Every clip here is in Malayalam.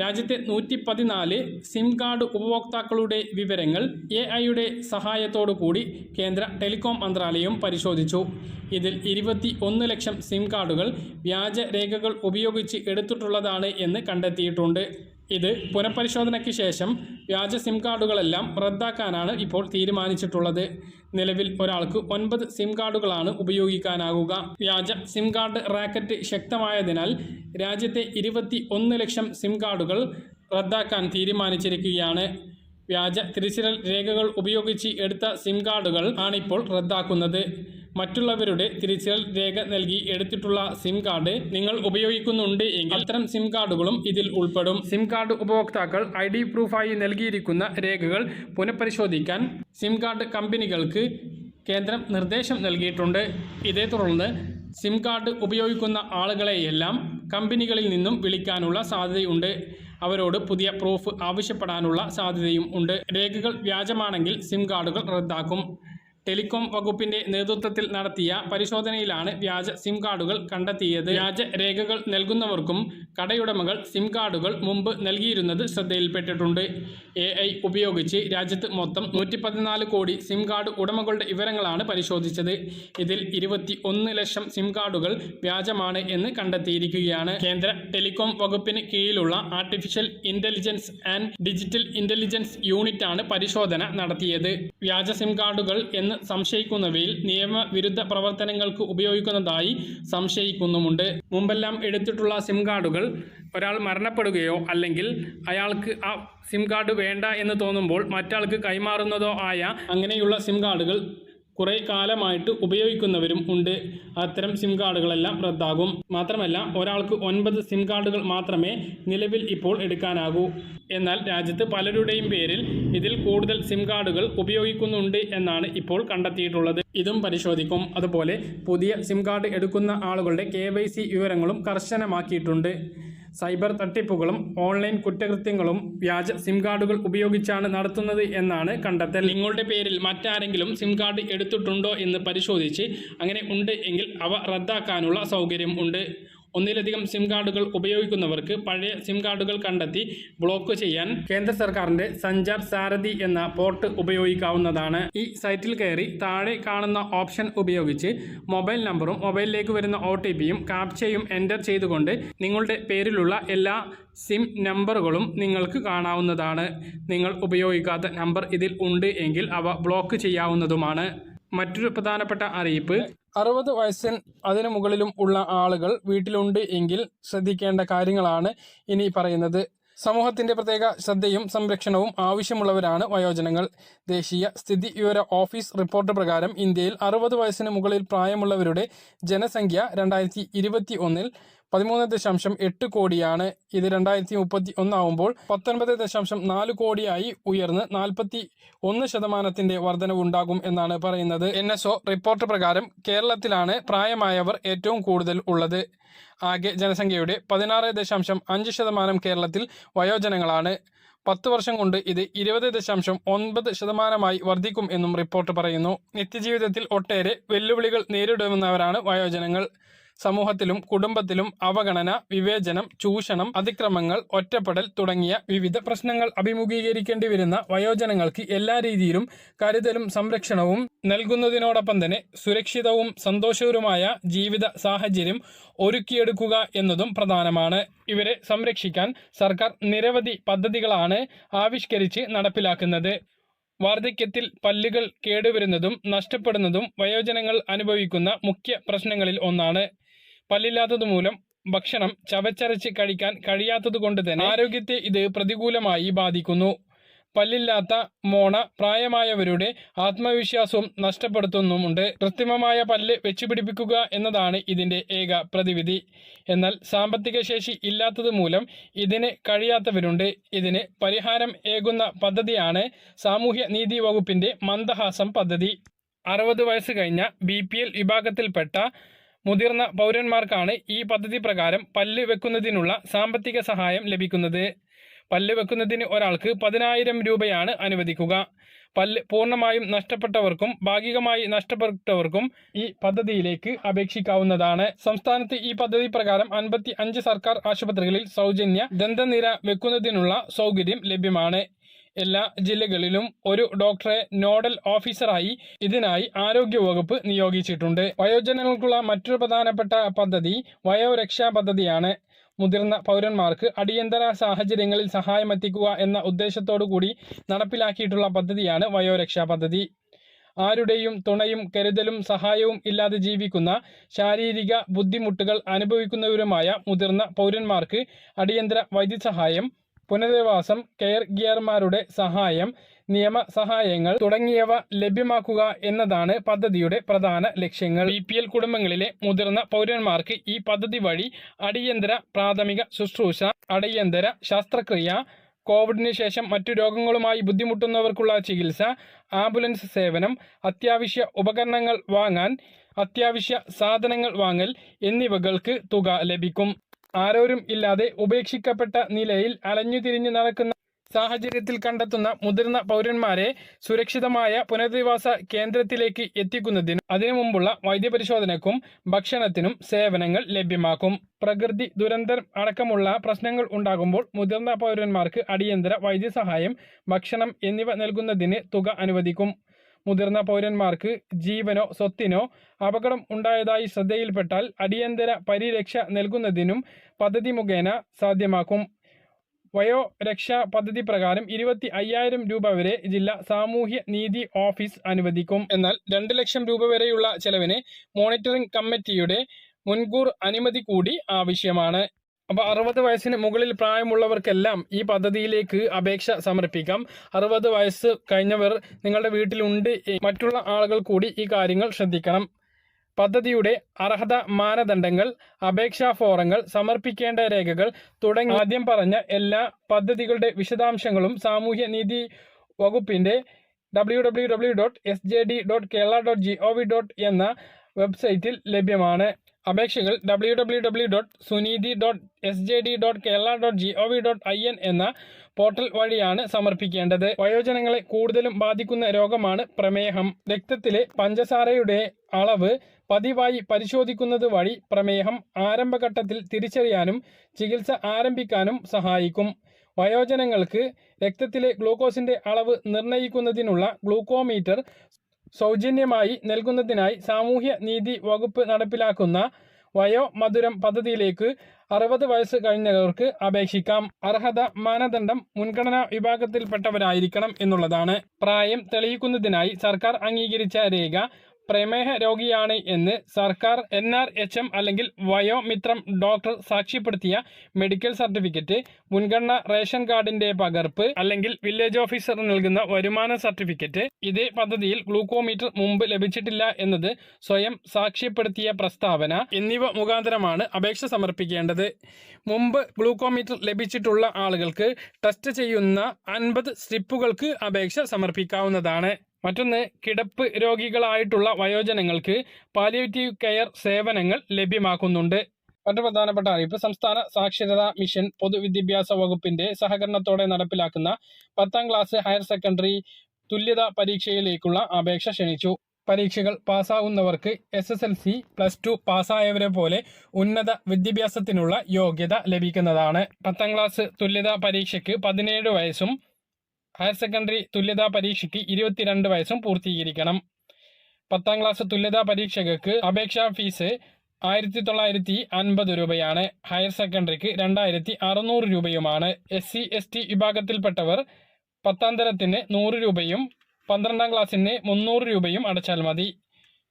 രാജ്യത്തെ നൂറ്റി പതിനാല് സിം കാർഡ് ഉപഭോക്താക്കളുടെ വിവരങ്ങൾ എ ഐയുടെ കൂടി കേന്ദ്ര ടെലികോം മന്ത്രാലയം പരിശോധിച്ചു. ഇതിൽ ഇരുപത്തി ഒന്ന് ലക്ഷം സിം കാർഡുകൾ വ്യാജ രേഖകൾ ഉപയോഗിച്ച് എടുത്തിട്ടുള്ളതാണ് എന്ന് കണ്ടെത്തിയിട്ടുണ്ട്. ഇത് പുനഃപരിശോധനയ്ക്ക് ശേഷം വ്യാജ സിം കാർഡുകളെല്ലാം റദ്ദാക്കാനാണ് ഇപ്പോൾ തീരുമാനിച്ചിട്ടുള്ളത്. നിലവിൽ ഒരാൾക്ക് ഒൻപത് സിം കാർഡുകളാണ് ഉപയോഗിക്കാനാകുക വ്യാജ സിം കാർഡ് റാക്കറ്റ് ശക്തമായതിനാൽ രാജ്യത്തെ ഇരുപത്തി ലക്ഷം സിം കാർഡുകൾ റദ്ദാക്കാൻ തീരുമാനിച്ചിരിക്കുകയാണ്. വ്യാജ തിരിച്ചറൽ രേഖകൾ ഉപയോഗിച്ച് എടുത്ത സിം കാർഡുകൾ ആണിപ്പോൾ റദ്ദാക്കുന്നത്. മറ്റുള്ളവരുടെ തിരിച്ചൽ രേഖ നൽകി എടുത്തിട്ടുള്ള സിം കാർഡ് നിങ്ങൾ ഉപയോഗിക്കുന്നുണ്ട് എങ്കിൽ അത്തരം സിം കാർഡുകളും ഇതിൽ ഉൾപ്പെടും. സിം കാർഡ് ഉപഭോക്താക്കൾ ഐ ഡി പ്രൂഫായി നൽകിയിരിക്കുന്ന രേഖകൾ പുനഃപരിശോധിക്കാൻ സിം കാർഡ് കമ്പനികൾക്ക് കേന്ദ്രം നിർദ്ദേശം നൽകിയിട്ടുണ്ട്. ഇതേ തുടർന്ന് സിം കാർഡ് ഉപയോഗിക്കുന്ന ആളുകളെയെല്ലാം കമ്പനികളിൽ നിന്നും വിളിക്കാനുള്ള സാധ്യതയുണ്ട്. അവരോട് പുതിയ പ്രൂഫ് ആവശ്യപ്പെടാനുള്ള സാധ്യതയും ഉണ്ട്. രേഖകൾ വ്യാജമാണെങ്കിൽ സിം കാർഡുകൾ റദ്ദാക്കും. ടെലികോം വകുപ്പിന്റെ നേതൃത്വത്തിൽ നടത്തിയ പരിശോധനയിലാണ് വ്യാജ സിം കാർഡുകൾ കണ്ടെത്തിയത്. വ്യാജ രേഖകൾ നൽകുന്നവർക്കും കടയുടമകൾ സിം കാർഡുകൾ മുമ്പ് നൽകിയിരുന്നത് ശ്രദ്ധയിൽപ്പെട്ടിട്ടുണ്ട്. എ ഐ ഉപയോഗിച്ച് രാജ്യത്ത് മൊത്തം നൂറ്റി പതിനാല് കോടി സിം കാർഡ് ഉടമകളുടെ വിവരങ്ങളാണ് പരിശോധിച്ചത്. ഇതിൽ ഇരുപത്തി ഒന്ന് ലക്ഷം സിം കാർഡുകൾ വ്യാജമാണ് എന്ന് കണ്ടെത്തിയിരിക്കുകയാണ്. കേന്ദ്ര ടെലികോം വകുപ്പിന് കീഴിലുള്ള artificial intelligence and digital intelligence യൂണിറ്റാണ് പരിശോധന നടത്തിയത്. വ്യാജ സിം കാർഡുകൾ എന്ന് സംശയിക്കുന്നവയിൽ നിയമവിരുദ്ധ പ്രവർത്തനങ്ങൾക്ക് ഉപയോഗിക്കുന്നതായി സംശയിക്കുന്നുമുണ്ട്. മുമ്പെല്ലാം എടുത്തിട്ടുള്ള സിം കാർഡുകൾ ഒരാൾ മരണപ്പെടുകയോ അല്ലെങ്കിൽ അയാൾക്ക് ആ സിം കാർഡ് വേണ്ട എന്ന് തോന്നുമ്പോൾ മറ്റാൾക്ക് കൈമാറുന്നതോ ആയ അങ്ങനെയുള്ള സിം കാർഡുകൾ കുറേ കാലമായിട്ട് ഉപയോഗിക്കുന്നവരും ഉണ്ട്. അത്തരം സിം കാർഡുകളെല്ലാം റദ്ദാകും. മാത്രമല്ല ഒരാൾക്ക് ഒൻപത് സിം കാർഡുകൾ മാത്രമേ നിലവിൽ ഇപ്പോൾ എടുക്കാനാകൂ. എന്നാൽ രാജ്യത്ത് പലരുടെയും പേരിൽ ഇതിൽ കൂടുതൽ സിം കാർഡുകൾ ഉപയോഗിക്കുന്നുണ്ട് എന്നാണ് ഇപ്പോൾ കണ്ടെത്തിയിട്ടുള്ളത്. ഇതും പരിശോധിക്കും. അതുപോലെ പുതിയ സിം കാർഡ് എടുക്കുന്ന ആളുകളുടെ കെ വിവരങ്ങളും കർശനമാക്കിയിട്ടുണ്ട്. സൈബർ തട്ടിപ്പുകളും ഓൺലൈൻ കുറ്റകൃത്യങ്ങളും വ്യാജ സിം കാർഡുകൾ ഉപയോഗിച്ചാണ് നടത്തുന്നത് എന്നാണ് കണ്ടെത്തൽ. നിങ്ങളുടെ പേരിൽ മറ്റാരെങ്കിലും സിം കാർഡ് എടുത്തിട്ടുണ്ടോ എന്ന് പരിശോധിച്ച് അങ്ങനെ ഉണ്ട് എങ്കിൽ അവ റദ്ദാക്കാനുള്ള സൗകര്യം ഉണ്ട്. ഒന്നിലധികം സിം കാർഡുകൾ ഉപയോഗിക്കുന്നവർക്ക് പഴയ സിം കാർഡുകൾ കണ്ടെത്തി ബ്ലോക്ക് ചെയ്യാൻ കേന്ദ്ര സർക്കാരിന്റെ സഞ്ചാർ സാരഥി എന്ന പോർട്ട് ഉപയോഗിക്കാവുന്നതാണ്. ഈ സൈറ്റിൽ കയറി താഴെ കാണുന്ന ഓപ്ഷൻ ഉപയോഗിച്ച് മൊബൈൽ നമ്പറും മൊബൈലിലേക്ക് വരുന്ന ഒ ടി പിയും എന്റർ ചെയ്തുകൊണ്ട് നിങ്ങളുടെ പേരിലുള്ള എല്ലാ സിം നമ്പറുകളും നിങ്ങൾക്ക് കാണാവുന്നതാണ്. നിങ്ങൾ ഉപയോഗിക്കാത്ത നമ്പർ ഇതിൽ ഉണ്ട് എങ്കിൽ അവ ബ്ലോക്ക് ചെയ്യാവുന്നതുമാണ്. മറ്റൊരു പ്രധാനപ്പെട്ട അറിയിപ്പ്. അറുപത് വയസ്സിന് അതിനു മുകളിലും ഉള്ള ആളുകൾ വീട്ടിലുണ്ട് എങ്കിൽ ശ്രദ്ധിക്കേണ്ട കാര്യങ്ങളാണ് ഇനി പറയുന്നത്. സമൂഹത്തിന്റെ പ്രത്യേക ശ്രദ്ധയും സംരക്ഷണവും ആവശ്യമുള്ളവരാണ് വയോജനങ്ങൾ. ദേശീയ സ്ഥിതി വിവര ഓഫീസ് റിപ്പോർട്ട് പ്രകാരം ഇന്ത്യയിൽ അറുപത് വയസ്സിന് മുകളിൽ പ്രായമുള്ളവരുടെ ജനസംഖ്യ രണ്ടായിരത്തി ഇരുപത്തി ഒന്നിൽ പതിമൂന്ന് ദശാംശം എട്ട് കോടിയാണ്. ഇത് രണ്ടായിരത്തി മുപ്പത്തി ഒന്നാവുമ്പോൾ പത്തൊൻപത് ദശാംശം നാല് കോടിയായി ഉയർന്ന് നാൽപ്പത്തി ഒന്ന് ശതമാനത്തിന്റെ വർധനവുണ്ടാകും എന്നാണ് പറയുന്നത്. എൻ എസ് ഒ റിപ്പോർട്ട് പ്രകാരം കേരളത്തിലാണ് പ്രായമായവർ ഏറ്റവും കൂടുതൽ ഉള്ളത്. ആകെ ജനസംഖ്യയുടെ പതിനാറ് ദശാംശം അഞ്ച് ശതമാനം കേരളത്തിൽ വയോജനങ്ങളാണ്. പത്ത് വർഷം കൊണ്ട് ഇത് ഇരുപത് ദശാംശം ഒൻപത് ശതമാനമായി വർദ്ധിക്കും എന്നും റിപ്പോർട്ട് പറയുന്നു. നിത്യജീവിതത്തിൽ ഒട്ടേറെ വെല്ലുവിളികൾ നേരിടുന്നവരാണ് വയോജനങ്ങൾ. സമൂഹത്തിലും കുടുംബത്തിലും അവഗണന വിവേചനം ചൂഷണം അതിക്രമങ്ങൾ ഒറ്റപ്പെടൽ തുടങ്ങിയ വിവിധ പ്രശ്നങ്ങൾ അഭിമുഖീകരിക്കേണ്ടി വരുന്ന വയോജനങ്ങൾക്ക് എല്ലാ രീതിയിലും കരുതലും സംരക്ഷണവും നൽകുന്നതിനോടൊപ്പം തന്നെ സുരക്ഷിതവും സന്തോഷകരവുമായ ജീവിത സാഹചര്യം ഒരുക്കിയെടുക്കുക എന്നതും പ്രധാനമാണ്. ഇവരെ സംരക്ഷിക്കാൻ സർക്കാർ നിരവധി പദ്ധതികളാണ് ആവിഷ്കരിച്ച് നടപ്പിലാക്കുന്നത്. വാർദ്ധക്യത്തിൽ പല്ലുകൾ കേടുവരുന്നതും നഷ്ടപ്പെടുന്നതും വയോജനങ്ങൾ അനുഭവിക്കുന്ന മുഖ്യ പ്രശ്നങ്ങളിൽ ഒന്നാണ്. പല്ലില്ലാത്തതുമൂലം ഭക്ഷണം ചവച്ചരച്ച് കഴിക്കാൻ കഴിയാത്തത് കൊണ്ട് തന്നെ ആരോഗ്യത്തെ ഇത് പ്രതികൂലമായി ബാധിക്കുന്നു. പല്ലില്ലാത്ത മോണ പ്രായമായവരുടെ ആത്മവിശ്വാസവും നഷ്ടപ്പെടുത്തുന്നുമുണ്ട്. കൃത്രിമമായ പല്ല് വെച്ചുപിടിപ്പിക്കുക എന്നതാണ് ഇതിന്റെ ഏക പ്രതിവിധി. എന്നാൽ സാമ്പത്തിക ശേഷി ഇല്ലാത്തത് മൂലം ഇതിന് കഴിയാത്തവരുണ്ട്. ഇതിന് പരിഹാരം ഏകുന്ന പദ്ധതിയാണ് സാമൂഹ്യ നീതി വകുപ്പിന്റെ മന്ദഹാസം പദ്ധതി. അറുപത് വയസ്സ് കഴിഞ്ഞ ബി വിഭാഗത്തിൽപ്പെട്ട മുതിർന്ന പൗരന്മാർക്കാണ് ഈ പദ്ധതി പ്രകാരം പല്ല് വെക്കുന്നതിനുള്ള സാമ്പത്തിക സഹായം ലഭിക്കുന്നത്. പല്ല് വെക്കുന്നതിന് ഒരാൾക്ക് പതിനായിരം രൂപയാണ് അനുവദിക്കുക. പല്ല് പൂർണമായും നഷ്ടപ്പെട്ടവർക്കും ഭാഗികമായി നഷ്ടപ്പെട്ടവർക്കും ഈ പദ്ധതിയിലേക്ക് അപേക്ഷിക്കാവുന്നതാണ്. സംസ്ഥാനത്ത് ഈ പദ്ധതി പ്രകാരം അൻപത്തി സർക്കാർ ആശുപത്രികളിൽ സൗജന്യ ദന്തനിര വെക്കുന്നതിനുള്ള സൗകര്യം ലഭ്യമാണ്. എല്ലാ ജില്ലകളിലും ഒരു ഡോക്ടറെ നോഡൽ ഓഫീസറായി ഇതിനായി ആരോഗ്യ വകുപ്പ് നിയോഗിച്ചിട്ടുണ്ട്. വയോജനങ്ങൾക്കുള്ള മറ്റൊരു പ്രധാനപ്പെട്ട പദ്ധതി വയോരക്ഷാ പദ്ധതിയാണ്. മുതിർന്ന പൗരന്മാർക്ക് അടിയന്തര സാഹചര്യങ്ങളിൽ സഹായമെത്തിക്കുക എന്ന ഉദ്ദേശത്തോടു കൂടി നടപ്പിലാക്കിയിട്ടുള്ള പദ്ധതിയാണ് വയോരക്ഷാ പദ്ധതി. ആരുടെയും തുണയും കരുതലും സഹായവും ഇല്ലാതെ ജീവിക്കുന്ന ശാരീരിക ബുദ്ധിമുട്ടുകൾ അനുഭവിക്കുന്നവരുമായ മുതിർന്ന പൗരന്മാർക്ക് അടിയന്തര വൈദ്യസഹായം പുനരധിവാസം കെയർ ഗിയർമാരുടെ സഹായം നിയമ സഹായങ്ങൾ തുടങ്ങിയവ ലഭ്യമാക്കുക എന്നതാണ് പദ്ധതിയുടെ പ്രധാന ലക്ഷ്യങ്ങൾ. ബി പി എൽ കുടുംബങ്ങളിലെ മുതിർന്ന പൗരന്മാർക്ക് ഈ പദ്ധതി വഴി അടിയന്തര പ്രാഥമിക ശുശ്രൂഷ അടിയന്തര ശസ്ത്രക്രിയ കോവിഡിന് ശേഷം മറ്റു രോഗങ്ങളുമായി ബുദ്ധിമുട്ടുന്നവർക്കുള്ള ചികിത്സ ആംബുലൻസ് സേവനം അത്യാവശ്യ ഉപകരണങ്ങൾ വാങ്ങാൻ അത്യാവശ്യ സാധനങ്ങൾ വാങ്ങൽ എന്നിവകൾക്ക് തുക ലഭിക്കും. ആരോരും ഇല്ലാതെ ഉപേക്ഷിക്കപ്പെട്ട നിലയിൽ അലഞ്ഞുതിരിഞ്ഞു നടക്കുന്ന സാഹചര്യത്തിൽ കണ്ടെത്തുന്ന മുതിർന്ന പൗരന്മാരെ സുരക്ഷിതമായ പുനരധിവാസ കേന്ദ്രത്തിലേക്ക് എത്തിക്കുന്നതിനും അതിനു മുമ്പുള്ള വൈദ്യപരിശോധനക്കും ഭക്ഷണത്തിനും സേവനങ്ങൾ ലഭ്യമാക്കും. പ്രകൃതി ദുരന്തം അടക്കമുള്ള പ്രശ്നങ്ങൾ ഉണ്ടാകുമ്പോൾ മുതിർന്ന പൗരന്മാർക്ക് അടിയന്തര വൈദ്യസഹായം ഭക്ഷണം എന്നിവ നൽകുന്നതിന് തുക അനുവദിക്കും. മുതിർന്ന പൗരന്മാർക്ക് ജീവനോ സ്വത്തിനോ അപകടം ഉണ്ടായതായി ശ്രദ്ധയിൽപ്പെട്ടാൽ അടിയന്തര പരിരക്ഷ നൽകുന്നതിനും പദ്ധതി മുഖേന സാധ്യമാക്കും. വയോരക്ഷാ പദ്ധതി പ്രകാരം ഇരുപത്തി അയ്യായിരം രൂപ വരെ ജില്ലാ സാമൂഹ്യ നീതി ഓഫീസ് അനുവദിക്കും. എന്നാൽ രണ്ട് ലക്ഷം രൂപ വരെയുള്ള ചെലവിന് മോണിറ്ററിംഗ് കമ്മിറ്റിയുടെ മുൻകൂർ അനുമതി കൂടി ആവശ്യമാണ്. അപ്പോൾ അറുപത് വയസ്സിന് മുകളിൽ പ്രായമുള്ളവർക്കെല്ലാം ഈ പദ്ധതിയിലേക്ക് അപേക്ഷ സമർപ്പിക്കാം. അറുപത് വയസ്സ് കഴിഞ്ഞവർ നിങ്ങളുടെ വീട്ടിലുണ്ട്. മറ്റുള്ള ആളുകൾ കൂടി ഈ കാര്യങ്ങൾ ശ്രദ്ധിക്കണം. പദ്ധതിയുടെ അർഹത മാനദണ്ഡങ്ങൾ അപേക്ഷാ ഫോറങ്ങൾ സമർപ്പിക്കേണ്ട രേഖകൾ തുടങ്ങി ആദ്യം പറഞ്ഞ എല്ലാ പദ്ധതികളുടെ വിശദാംശങ്ങളും സാമൂഹ്യ നീതി വകുപ്പിന്റെ W W W dot S J D dot Kerala dot G O V dot എന്ന വെബ്സൈറ്റിൽ ലഭ്യമാണ്. അപേക്ഷകൾ W W W dot Suneethi dot S J D dot Kerala dot G O V dot I N എന്ന പോർട്ടൽ വഴിയാണ് സമർപ്പിക്കേണ്ടത്. വയോജനങ്ങളെ കൂടുതലും ബാധിക്കുന്ന രോഗമാണ് പ്രമേഹം. രക്തത്തിലെ പഞ്ചസാരയുടെ അളവ് പതിവായി പരിശോധിക്കുന്നത് വഴി പ്രമേഹം ആരംഭഘട്ടത്തിൽ തിരിച്ചറിയാനും ചികിത്സ ആരംഭിക്കാനും സഹായിക്കും. വയോജനങ്ങൾക്ക് രക്തത്തിലെ ഗ്ലൂക്കോസിന്റെ അളവ് നിർണയിക്കുന്നതിനുള്ള ഗ്ലൂക്കോമീറ്റർ സൗജന്യമായി നൽകുന്നതിനായി സാമൂഹ്യ നീതി വകുപ്പ് നടപ്പിലാക്കുന്ന വയോ മധുരം പദ്ധതിയിലേക്ക് അറുപത് വയസ്സ് കഴിഞ്ഞവർക്ക് അപേക്ഷിക്കാം. അർഹത മാനദണ്ഡം മുൻഗണനാ വിഭാഗത്തിൽപ്പെട്ടവരായിരിക്കണം എന്നുള്ളതാണ്. പ്രായം തെളിയിക്കുന്നതിനായി സർക്കാർ അംഗീകരിച്ച രേഖ പ്രമേഹ രോഗിയാണ് എന്ന് സർക്കാർ എൻ ആർ എച്ച് എം അല്ലെങ്കിൽ വയോമിത്രം ഡോക്ടർ സാക്ഷ്യപ്പെടുത്തിയ മെഡിക്കൽ സർട്ടിഫിക്കറ്റ് മുൻഗണന റേഷൻ കാർഡിന്റെ പകർപ്പ് അല്ലെങ്കിൽ വില്ലേജ് ഓഫീസർ നൽകുന്ന വരുമാന സർട്ടിഫിക്കറ്റ് ഇതേ പദ്ധതിയിൽ ഗ്ലൂക്കോമീറ്റർ മുമ്പ് ലഭിച്ചിട്ടില്ല എന്നത് സ്വയം സാക്ഷ്യപ്പെടുത്തിയ പ്രസ്താവന എന്നിവ മുഖാന്തരമാണ് അപേക്ഷ സമർപ്പിക്കേണ്ടത്. മുമ്പ് ഗ്ലൂക്കോമീറ്റർ ലഭിച്ചിട്ടുള്ള ആളുകൾക്ക് ടെസ്റ്റ് ചെയ്യുന്ന അൻപത് സ്ട്രിപ്പുകൾക്ക് അപേക്ഷ സമർപ്പിക്കാവുന്നതാണ്. മറ്റൊന്ന് കിടപ്പ് രോഗികളായിട്ടുള്ള വയോജനങ്ങൾക്ക് പാലിയേറ്റീവ് കെയർ സേവനങ്ങൾ ലഭ്യമാക്കുന്നുണ്ട്. മറ്റു പ്രധാനപ്പെട്ട അറിയിപ്പ് സംസ്ഥാന സാക്ഷരതാ മിഷൻ പൊതുവിദ്യാഭ്യാസ വകുപ്പിന്റെ സഹകരണത്തോടെ നടപ്പിലാക്കുന്ന പത്താം ക്ലാസ് ഹയർ സെക്കൻഡറി തുല്യതാ പരീക്ഷയിലേക്കുള്ള അപേക്ഷ ക്ഷണിച്ചു. പരീക്ഷകൾ പാസ്സാവുന്നവർക്ക് S S L C plus two പാസ്സായവരെ പോലെ ഉന്നത വിദ്യാഭ്യാസത്തിനുള്ള യോഗ്യത ലഭിക്കുന്നതാണ്. പത്താം ക്ലാസ് തുല്യതാ പരീക്ഷയ്ക്ക് പതിനേഴ് വയസ്സും ഹയർ സെക്കൻഡറി തുല്യതാ പരീക്ഷയ്ക്ക് ഇരുപത്തിരണ്ട് വയസ്സും പൂർത്തീകരിക്കണം. പത്താം ക്ലാസ് തുല്യതാ പരീക്ഷകൾക്ക് അപേക്ഷാ ഫീസ് ആയിരത്തി തൊള്ളായിരത്തി അൻപത് രൂപയാണ്. ഹയർ സെക്കൻഡറിക്ക് രണ്ടായിരത്തി അറുന്നൂറ് രൂപയുമാണ്. എസ് സി എസ് ടി വിഭാഗത്തിൽപ്പെട്ടവർ പത്താം തരത്തിന് നൂറ് രൂപയും പന്ത്രണ്ടാം ക്ലാസ്സിന് മുന്നൂറ് രൂപയും അടച്ചാൽ മതി.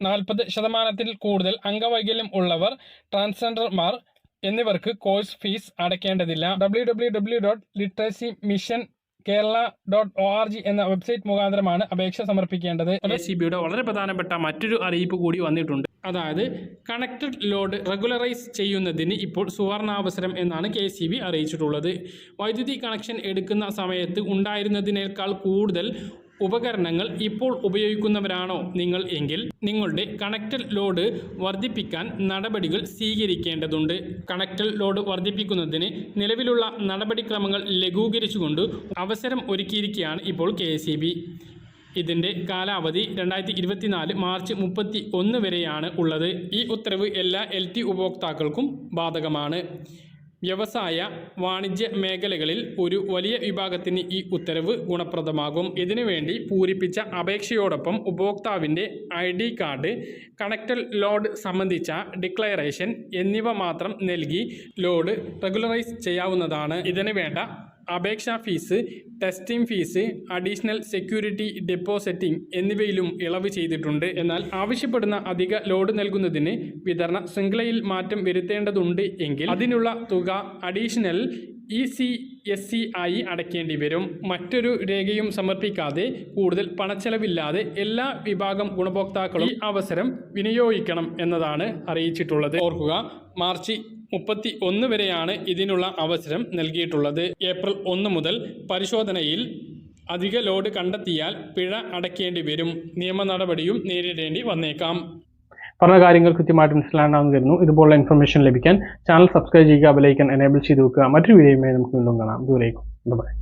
നാൽപ്പത് ശതമാനത്തിൽ കൂടുതൽ അംഗവൈകല്യം ഉള്ളവർ ട്രാൻസ്ജെൻഡർമാർ എന്നിവർക്ക് course fees അടയ്ക്കേണ്ടതില്ല. W W W dot literacy mission Kerala dot O R G എന്ന വെബ്സൈറ്റ് മുഖാന്തരമാണ് അപേക്ഷ സമർപ്പിക്കേണ്ടത്. എ സി ബിയുടെ വളരെ പ്രധാനപ്പെട്ട മറ്റൊരു അറിയിപ്പ് കൂടി വന്നിട്ടുണ്ട്. അതായത് കണക്റ്റഡ് ലോഡ് റെഗുലറൈസ് ചെയ്യുന്നതിന് ഇപ്പോൾ സുവർണാവസരം എന്നാണ് കെ സി ബി അറിയിച്ചിട്ടുള്ളത്. വൈദ്യുതി കണക്ഷൻ എടുക്കുന്ന സമയത്ത് ഉണ്ടായിരുന്നതിനേക്കാൾ കൂടുതൽ ഉപകരണങ്ങൾ ഇപ്പോൾ ഉപയോഗിക്കുന്നവരാണോ നിങ്ങൾ എങ്കിൽ നിങ്ങളുടെ കണക്റ്റഡ് ലോഡ് വർദ്ധിപ്പിക്കാൻ നടപടികൾ സ്വീകരിക്കേണ്ടതുണ്ട്. കണക്റ്റഡ് ലോഡ് വർദ്ധിപ്പിക്കുന്നതിന് നിലവിലുള്ള നടപടിക്രമങ്ങൾ ലഘൂകരിച്ചുകൊണ്ട് അവസരം ഒരുക്കിയിരിക്കുകയാണ് ഇപ്പോൾ കെ ഇതിന്റെ കാലാവധി രണ്ടായിരത്തി ഇരുപത്തിനാല് മാർച്ച് മുപ്പത്തി ഒന്ന് വരെയാണ് ഉള്ളത്. ഈ ഉത്തരവ് എല്ലാ എൽ ടി ഉപഭോക്താക്കൾക്കും ബാധകമാണ്. വ്യവസായ വാണിജ്യ മേഖലകളിൽ ഒരു വലിയ വിഭാഗത്തിന് ഈ ഉത്തരവ് ഗുണപ്രദമാകും. ഇതിനുവേണ്ടി പൂരിപ്പിച്ച അപേക്ഷയോടൊപ്പം ഉപഭോക്താവിന്റെ I D card connected load സംബന്ധിച്ച ഡിക്ലറേഷൻ എന്നിവ മാത്രം നൽകി ലോഡ് റെഗുലറൈസ് ചെയ്യാവുന്നതാണ്. ഇതിന് വേണ്ട അപേക്ഷാ fees testing fees additional security depositing എന്നിവയിലും ഇളവ് ചെയ്തിട്ടുണ്ട്. എന്നാൽ ആവശ്യപ്പെടുന്ന അധിക ലോഡ് നൽകുന്നതിന് വിതരണ ശൃംഖലയിൽ മാറ്റം വരുത്തേണ്ടതുണ്ട് എങ്കിൽ അതിനുള്ള തുക additional E C S C ആയി അടയ്ക്കേണ്ടി വരും. മറ്റൊരു രേഖയും സമർപ്പിക്കാതെ കൂടുതൽ പണച്ചെലവില്ലാതെ എല്ലാ വിഭാഗം ഗുണഭോക്താക്കളും ഈ അവസരം വിനിയോഗിക്കണം എന്നതാണ് അറിയിച്ചിട്ടുള്ളത്. ഓർക്കുക മാർച്ച് മുപ്പത്തി ഒന്ന് വരെയാണ് ഇതിനുള്ള അവസരം നൽകിയിട്ടുള്ളത്. ഏപ്രിൽ ഒന്ന് മുതൽ പരിശോധനയിൽ അധിക ലോഡ് കണ്ടെത്തിയാൽ പിഴ അടയ്ക്കേണ്ടി വരും. നിയമ നടപടിയും നേരിടേണ്ടി വന്നേക്കാം. പറഞ്ഞ കാര്യങ്ങൾ കൃത്യമായിട്ട് മനസ്സിലാണെന്ന് കരുതുന്നു. ഇതുപോലുള്ള ഇൻഫർമേഷൻ ലഭിക്കാൻ ചാനൽ സബ്സ്ക്രൈബ് ചെയ്യുക ബെലൈക്കൻ എനേബിൾ ചെയ്ത് വെക്കുക. മറ്റൊരു വീഡിയോയുമായി നമുക്ക് വീണ്ടും കാണാം. ദൂരേക്കും